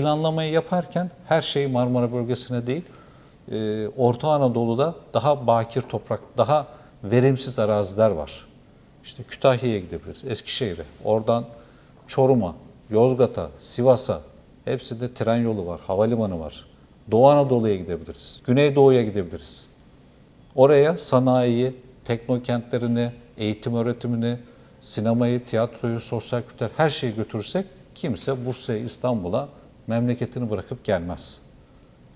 planlamayı yaparken her şey Marmara bölgesine değil, e, Orta Anadolu'da daha bakir toprak, daha verimsiz araziler var. İşte Kütahya'ya gidebiliriz, Eskişehir'e, oradan Çorum'a, Yozgat'a, Sivas'a, hepsinde tren yolu var, havalimanı var. Doğu Anadolu'ya gidebiliriz, Güneydoğu'ya gidebiliriz. Oraya sanayiyi, teknokentlerini, eğitim öğretimini, sinemayı, tiyatroyu, sosyal kültür her şeyi götürürsek kimse Bursa'ya, İstanbul'a memleketini bırakıp gelmez.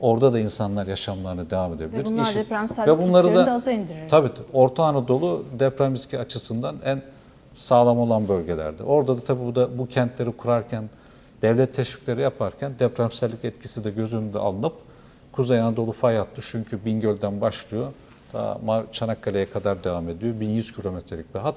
Orada da insanlar yaşamlarına devam edebilir. Ve bunlar İşi- depremsel ve bunları da de aza indirir. Tabii Orta Anadolu deprem riski açısından en sağlam olan bölgelerde. Orada da tabii bu da bu kentleri kurarken, devlet teşvikleri yaparken depremsellik etkisi de göz önünde alınıp Kuzey Anadolu fay hattı çünkü Bingöl'den başlıyor. Daha Çanakkale'ye kadar devam ediyor. 1100 kilometrelik bir hat.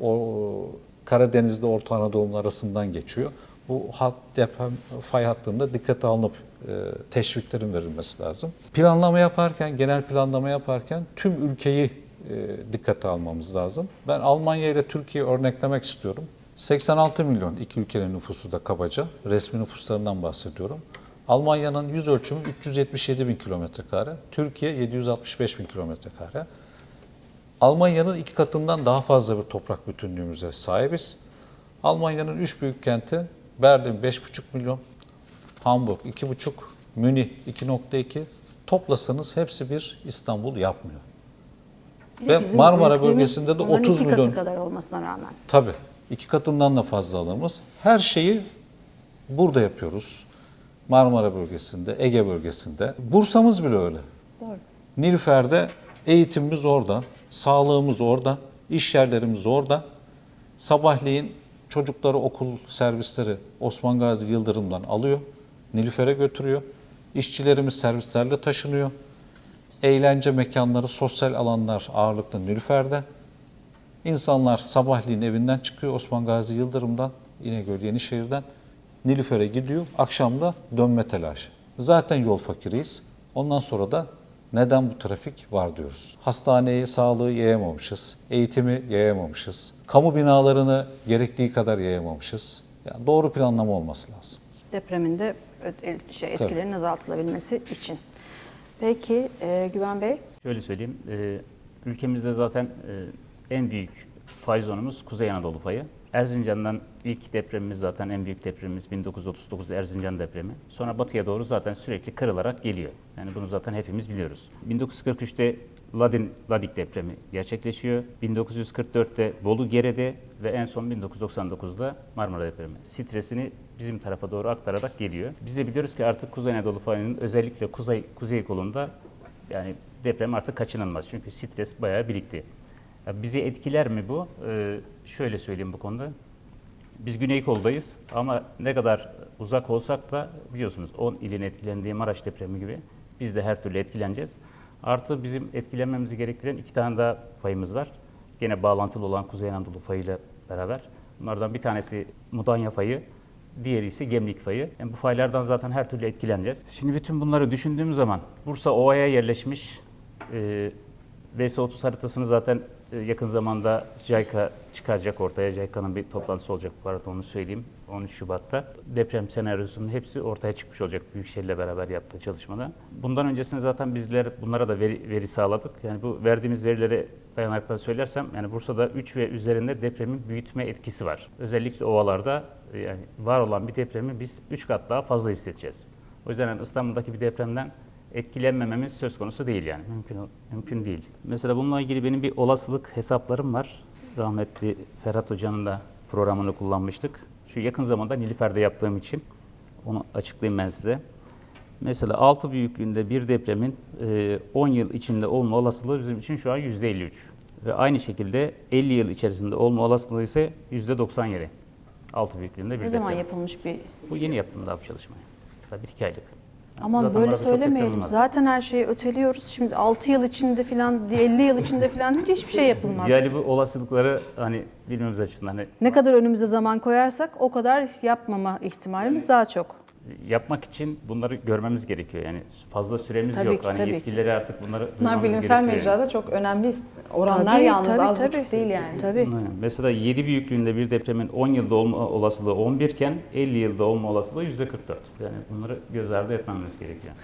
O Karadeniz'de Orta Anadolu'nun arasından geçiyor. Bu hat deprem fay hattında dikkate alınıp e, teşviklerin verilmesi lazım. Planlama yaparken, genel planlama yaparken tüm ülkeyi e, dikkate almamız lazım. Ben Almanya ile Türkiye'yi örneklemek istiyorum. 86 milyon iki ülkenin nüfusu da kabaca, resmi nüfuslarından bahsediyorum. Almanya'nın yüz ölçümü 377 bin kilometre kare, Türkiye 765 bin kilometre kare. Almanya'nın iki katından daha fazla bir toprak bütünlüğümüze sahibiz. Almanya'nın üç büyük kenti Berlin 5,5 milyon, Hamburg 2,5, Münih 2,2. Toplasanız hepsi bir İstanbul yapmıyor. Bir Ve bizim Marmara büyüklüğümüz bölgesinde de onların 30 iki katı milyon. kadar olmasına rağmen. Tabii. iki katından da fazla alanımız. Her şeyi burada yapıyoruz. Marmara bölgesinde, Ege bölgesinde. Bursa'mız bile öyle. Doğru. Nilüfer'de eğitimimiz orada, sağlığımız orada, iş yerlerimiz orada. Sabahleyin çocukları okul servisleri Osman Gazi Yıldırım'dan alıyor, Nilüfer'e götürüyor. İşçilerimiz servislerle taşınıyor. Eğlence mekanları, sosyal alanlar ağırlıklı Nilüfer'de. İnsanlar sabahleyin evinden çıkıyor Osman Gazi Yıldırım'dan, İnegöl Yenişehir'den Nilüfer'e gidiyor. Akşamda dönme telaşı. Zaten yol fakiriyiz. Ondan sonra da neden bu trafik var diyoruz. Hastaneyi, sağlığı yayamamışız. Eğitimi yayamamışız. Kamu binalarını gerektiği kadar yayamamışız. Yani doğru planlama olması lazım. Depreminde şey, etkilerin azaltılabilmesi için. Peki e, Güven Bey, Şöyle söyleyeyim, e, ülkemizde zaten e, en büyük fay zonumuz Kuzey Anadolu fayı. Erzincan'dan ilk depremimiz zaten en büyük depremimiz 1939 Erzincan depremi. Sonra batıya doğru zaten sürekli kırılarak geliyor. Yani bunu zaten hepimiz biliyoruz. 1943'te Ladin, Ladik depremi gerçekleşiyor. 1944'te Bolu Gere'de ve en son 1999'da Marmara depremi. Stresini bizim tarafa doğru aktararak geliyor. Biz de biliyoruz ki artık Kuzey Anadolu fayının özellikle kuzey kuzey kolunda yani deprem artık kaçınılmaz. Çünkü stres bayağı birikti. Ya bizi etkiler mi bu? Ee, şöyle söyleyeyim bu konuda. Biz güney koldayız ama ne kadar uzak olsak da biliyorsunuz 10 ilin etkilendiği Maraş depremi gibi biz de her türlü etkileneceğiz. Artı bizim etkilenmemizi gerektiren iki tane daha fayımız var. Gene bağlantılı olan Kuzey Anadolu fayıyla beraber. Bunlardan bir tanesi Mudanya fayı, diğeri ise Gemlik fayı. Yani bu faylardan zaten her türlü etkileneceğiz. Şimdi bütün bunları düşündüğümüz zaman Bursa Ova'ya yerleşmiş e, VS30 haritasını zaten e, yakın zamanda JICA çıkaracak ortaya. JICA'nın bir toplantısı olacak bu arada onu söyleyeyim 13 Şubat'ta. Deprem senaryosunun hepsi ortaya çıkmış olacak Büyükşehir'le beraber yaptığı çalışmada. Bundan öncesinde zaten bizler bunlara da veri, veri sağladık. Yani bu verdiğimiz verilere dayanarak ben söylersem yani Bursa'da 3 ve üzerinde depremin büyütme etkisi var. Özellikle ovalarda e, yani var olan bir depremi biz 3 kat daha fazla hissedeceğiz. O yüzden yani İstanbul'daki bir depremden etkilenmememiz söz konusu değil yani. Mümkün mümkün değil. Mesela bununla ilgili benim bir olasılık hesaplarım var. Rahmetli Ferhat Hoca'nın da programını kullanmıştık. Şu yakın zamanda Nilüfer'de yaptığım için onu açıklayayım ben size. Mesela 6 büyüklüğünde bir depremin e, 10 yıl içinde olma olasılığı bizim için şu an %53. Ve aynı şekilde 50 yıl içerisinde olma olasılığı ise %97. 6 büyüklüğünde bir ne zaman deprem. yapılmış bir... Bu yeni yaptım daha bu çalışmayı. Bir iki aylık. Ama Zaten böyle söylemeyelim. Zaten her şeyi öteliyoruz. Şimdi 6 yıl içinde falan, 50 yıl içinde falan deyince hiçbir şey yapılmaz. Yani bu olasılıkları hani bilmemiz açısından hani Ne kadar önümüze zaman koyarsak o kadar yapmama ihtimalimiz daha çok. Yapmak için bunları görmemiz gerekiyor. Yani fazla süremiz Tabii yok. ki, hani tabii ki. yetkilileri artık bunları Bunlar duymamız bilimsel gerekiyor yani. mecrada çok önemli oranlar Tabii, yalnız tabii, az tabii. buçuk değil yani. Tabii. Mesela 7 büyüklüğünde bir depremin 10 yılda olma olasılığı 11 iken 50 yılda olma olasılığı %44. Yani bunları göz ardı etmememiz gerekiyor.